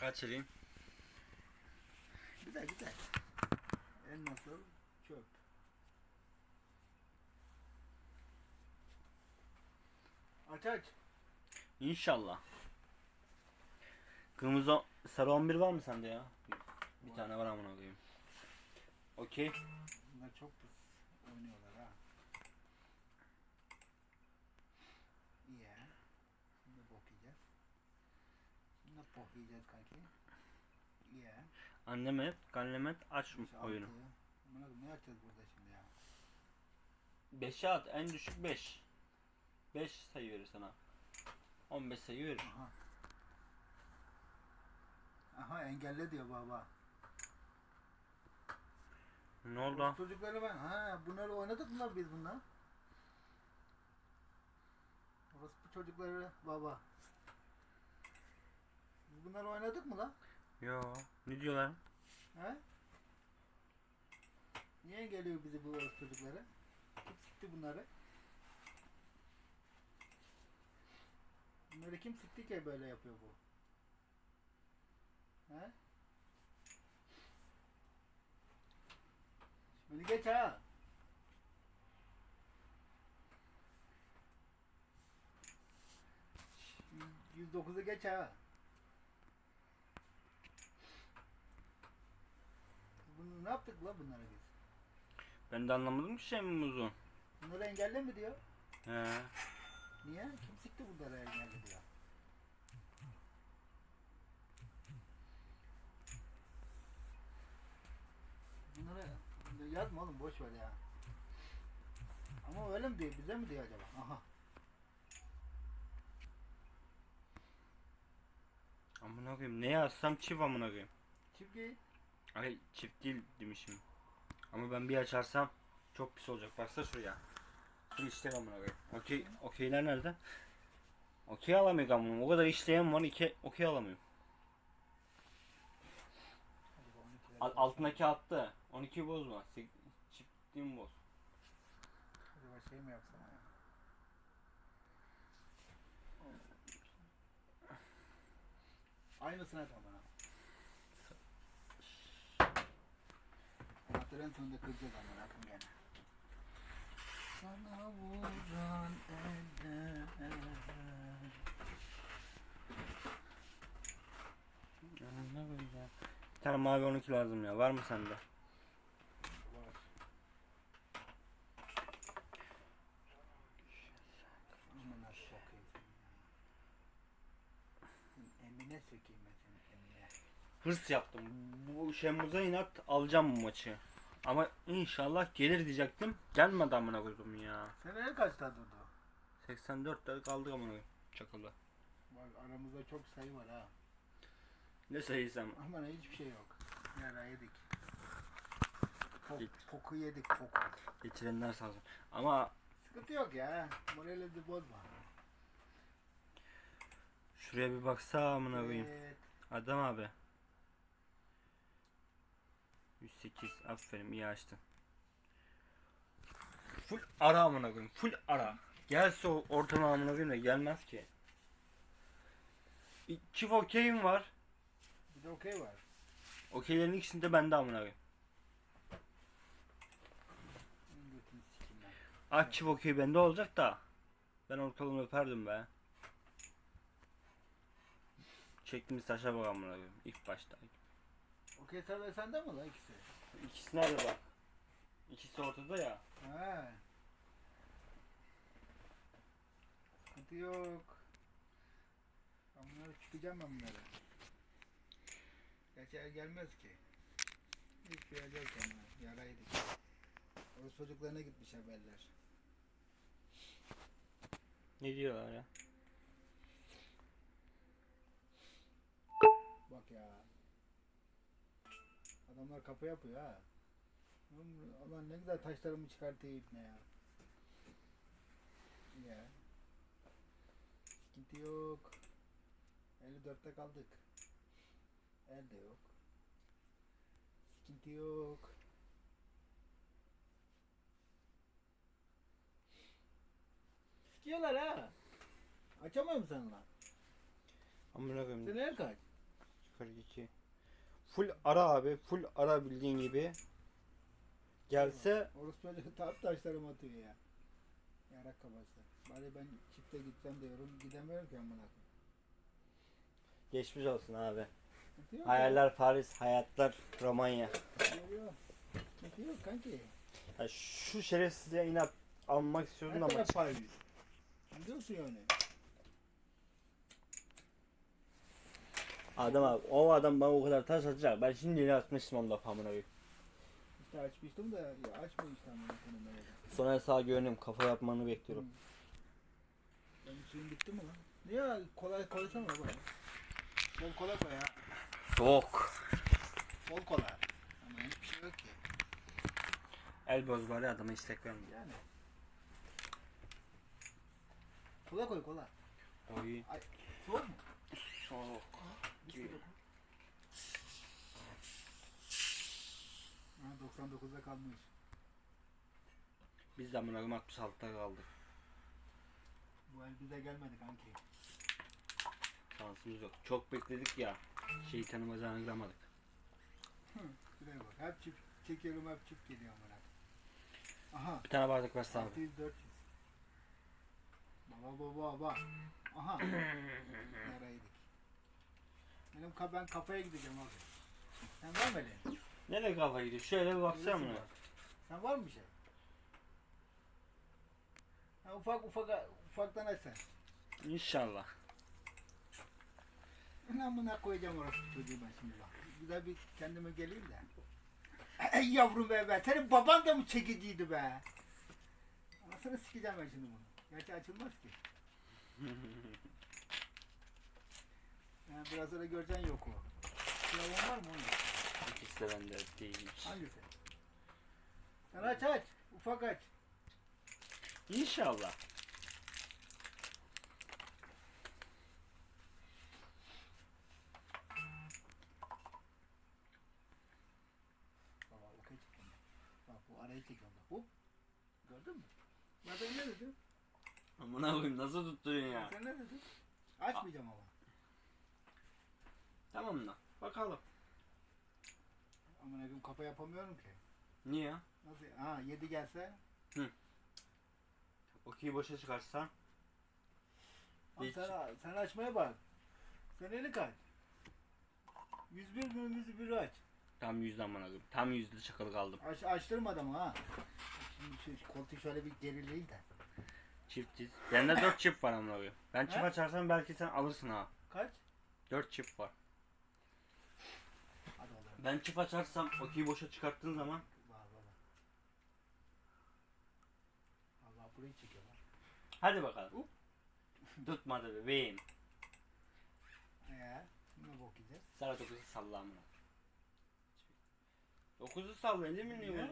Kaçırayım. Güzel güzel. En nasıl çöp. Aç aç. İnşallah. Kırmızı sarı 11 var mı sende ya? Bir tane var amına koyayım. Okey. Bunlar çok pis oynuyorlar ha. İyi ha. Şimdi bok yiyeceğiz. Şimdi bok yiyeceğiz kanki. Ha. Annemet, kanlemet aç Beş, oyunu. koyayım, ne yapacağız burada şimdi ya? 5'e at en düşük 5. 5 sayı verir sana. 15 sayı verir. Aha. Aha engelle diyor baba. Ne oldu? Çocukları ben ha bunları oynadık mı biz bunlar? Orası bu çocukları baba. Biz bunları oynadık mı lan? Yo. Ne diyorlar? He? Niye geliyor bizi bu orospu çocukları? Kim sikti bunları? Bunları kim sikti ki böyle yapıyor bu? He? Şimdi geç ha. Yüz- 109'u geç ha. Bunu ne yaptık la bunlara biz? Ben de anlamadım ki şey mi uzun. Bunları engelle mi diyor? He. Niye? Kim sikti bunları engelle diyor? Bunları yazma oğlum boş ver ya. Ama öyle mi diyor? Bize mi diyor acaba? Aha. Amına koyayım. Ne yazsam çift amına koyayım. Çiftliği. Ay çift değil demişim. Ama ben bir açarsam çok pis olacak. Baksana şuraya. Dur işte amına koyayım. Okey, okeyler nerede? Okey alamıyorum amına. O kadar işleyen var. iki okey alamıyorum. Hadi bu 12'leri Al- altındaki attı. 12 bozma. Çiftliğimi boz. Acaba şey mi yapsam ya? Aynısını at. Anahtarı en sonunda kıracağız ama akım gene. Sana vuran eller. Bir tane mavi 12 lazım ya. Var mı sende? Var. Amına sokayım seni ya. Emine sökeyim ben seni Emine. Hırs yaptım. Bu Şemmuz'a inat alacağım bu maçı. Ama inşallah gelir diyecektim. Gelmedi amına koydum ya. Seneye kaçta durdu? 84 lira kaldık amına. Çakıldı. Bak aramızda çok sayı var ha. Ne sayısam. Aman hiçbir şey yok. Yara yedik. Pok, Hiç. poku yedik poku. Geçirenler sağ olsun. Ama Sıkıntı yok ya. Moralimizi bozma. şuraya bir baksa amına koyayım. Evet. Adam abi. 108 aferin iyi açtın. Full ara amına koyayım. Full ara. Gelse o ortama amına koyayım da gelmez ki. İki okeyim var. Bir de okey var. Okeylerin ikisini de bende amına koyayım. Çift okey bende olacak da. Ben ortalığını öperdim be. Çektiğimiz taşa bak amına koyayım. İlk başta. Okey sen sende mi la ikisi? İkisi nerede bak. İkisi ortada ya. Ha. Sıkıntı yok. Ben bunları çıkacağım ben bunları. Gerçi el gelmez ki. Hiç gelecek ama yaraydık. O çocuklarına gitmiş haberler. Ne diyorlar ya? Bak ya. Adamlar kapı yapıyor ha. Ulan ne güzel taşlarımı çıkartayım ne ya. Ya. Sıkıntı yok. 54'te kaldık. El de yok. Sıkıntı yok. Sikiyorlar ha. Açamıyor musun sen lan? Amına koyayım. Sen el kaç? 42. Full ara abi. Full ara bildiğin gibi. Gelse Orospu çocuğu tap taşlarım atıyor ya. Yarak kafası. Bari ben çifte gitsem diyorum. Gidemiyorum ki amına koyayım. geçmiş olsun abi. Sıkıntı yok Hayaller Paris, hayatlar Romanya. ya. Yok. Sıkıntı yok kanki. Ya şu şerefsize inat almak istiyordum Ne ama kadar Paris? Biliyorsun yani. Adam abi o adam bana o kadar taş atacak. Ben şimdi yine atmıştım onu da amına koyayım. İşte açmıştım da ya açmıyor işte amına koyayım ben öyle. Sonra sağ görünüm kafa yapmanı bekliyorum. Benim suyum bitti mi lan? Niye kolay koysana baba? Bol kola koy ha. Soğuk. Bol kola. Ama hiçbir şey yok ki. El boz bari adama istek vermiyor. Yani. Kola koy kola. Oy. Soğuk mu? Soğuk. Bir sürü koy. Ha 99'da kalmış. Biz de amına koyayım 66'da kaldık. Bu el bize gelmedi kanki. Şansımız yok. Çok bekledik ya. Şeytanın bacağını kıramadık. Şuraya bak. Hep çift çekiyorum hep çift geliyor amına. Aha. Bir tane bardak versene abi. 600 400. Baba baba baba. Aha. Nereydik? Benim ka ben kafaya gideceğim abi. Sen var mı öyle? Nereye kafa gidiyor? Şöyle bir baksana buna. Sen var mı bir şey? Ha, ufak ufak ufaktan aç sen. İnşallah. Ben buna koyacağım orası çocuğu ben şimdi bak. Güzel bir kendime geleyim de. Ey yavrum be be. Senin baban da mı çekiciydi be? Anasını sikeceğim ben şimdi bunu. Gerçi açılmaz ki. Yani biraz sonra göreceksin yok o. Yalan var mı onun? İkisi de bende değilmiş. Hangisi? Sen aç aç. Ufak aç. İnşallah. Çekiyorum. Bak bu arayı. Hop. Gördün mü? Ben ne dedim? Amına koyayım nasıl tutturuyorsun ya? Sen ne dedin? Açmayacağım ama. Tamam mı? Bakalım. Aman evim kafa yapamıyorum ki. Niye? Nasıl? Ha 7 gelse. Okey boşa çıkarsan. Ama Hiç. sen, sen açmaya bak. Sen eli kaç? 101 mi 101 aç. Tam yüzden amına koyayım. Tam yüzde çakalı kaldım. Aç açtırma adamı ha. Şimdi şu koltuğu şöyle bir gerileyim de. Çift diz. Bende dört çift var amına koyayım. Ben çift açarsam belki sen alırsın ha. Kaç? Dört çift var. Ben çift açarsam okey boşa çıkarttığın zaman Var var var. Allah burayı çekiyor lan. hadi bakalım. Tutmadı bebeğim. Ee, ne bok yiyeceğiz? Sana dokuzu salla amına. Dokuzu salla değil mi Niye? niye?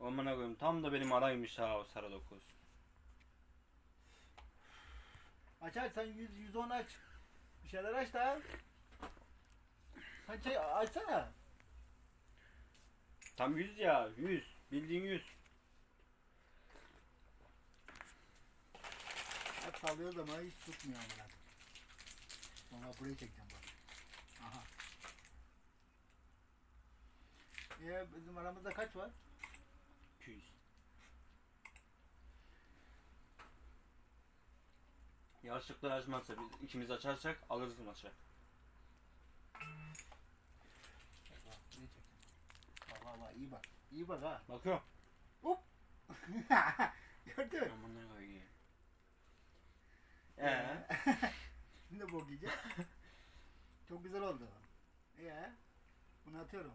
Amına koyayım tam da benim araymış ha o sarı dokuz. Aç aç sen 100 110 aç. Bir şeyler aç da. Sen şey açsana. Tam yüz ya yüz. Bildiğin yüz. Bak sallıyoruz ama hiç tutmuyor amına. Valla burayı çekeceğim bak. Aha. Ya bizim aramızda kaç var? 200. Yanlışlıkla açmazsa biz ikimiz açarsak alırız maçı. Bak burayı çekeceğim. Bak bak bak iyi bak. İyi bak ha. Bakıyorum. Gördün mü? Amına koyayım. Ee? Şimdi bok yiyeceğiz. Çok güzel oldu. Ee, bunu atıyorum.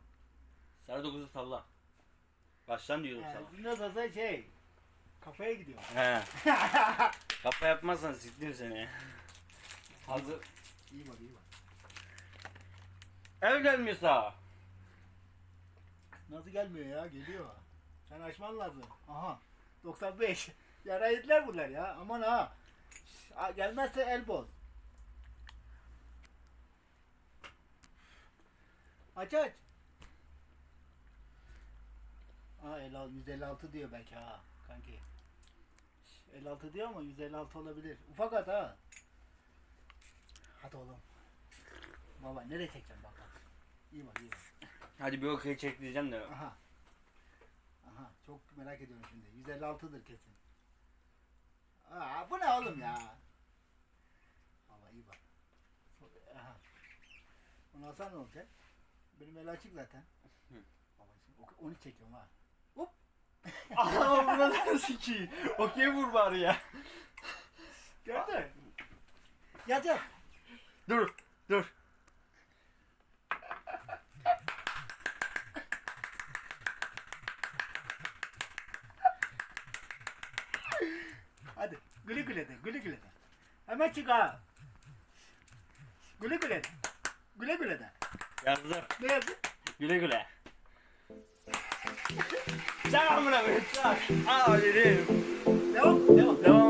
Sarı dokuzu salla. Baştan diyorum Ee, sana. şimdi fazla şey, kafaya gidiyor. He. Kafa yapmazsan siktim seni. Hazır. İyi bak iyi bak. Ev gelmiyor sağa. Nasıl gelmiyor ya? Geliyor. Sen açman lazım. Aha. 95. Yara yediler bunlar ya. Aman ha. Gelmezse el boz. Aç aç. Aa 56, 156 diyor belki ha kanki. Şş, 56 diyor ama 156 olabilir. Ufak at ha. Hadi oğlum. Baba nereye çekeceğim bak. İyi bak iyi bak. Hadi bir okey çek diyeceğim de. Aha. Aha çok merak ediyorum şimdi. 156'dır kesin. Aa bu ne oğlum ya? Baba iyi bak. Aha. Onu alsan ne olacak? Benim el açık zaten. Baba şimdi onu çekiyorum ha. Aha buna nasıl ki? Okey vur bari ya. Gördün? Yatır. Dur dur. Hadi güle güle de güle güle de. Hemen çık ha. Güle güle de. Güle güle de. Yazdım. Ne yazdı? Güle güle. Çak amına koyayım çak. Aa dedim. Devam devam. Devam.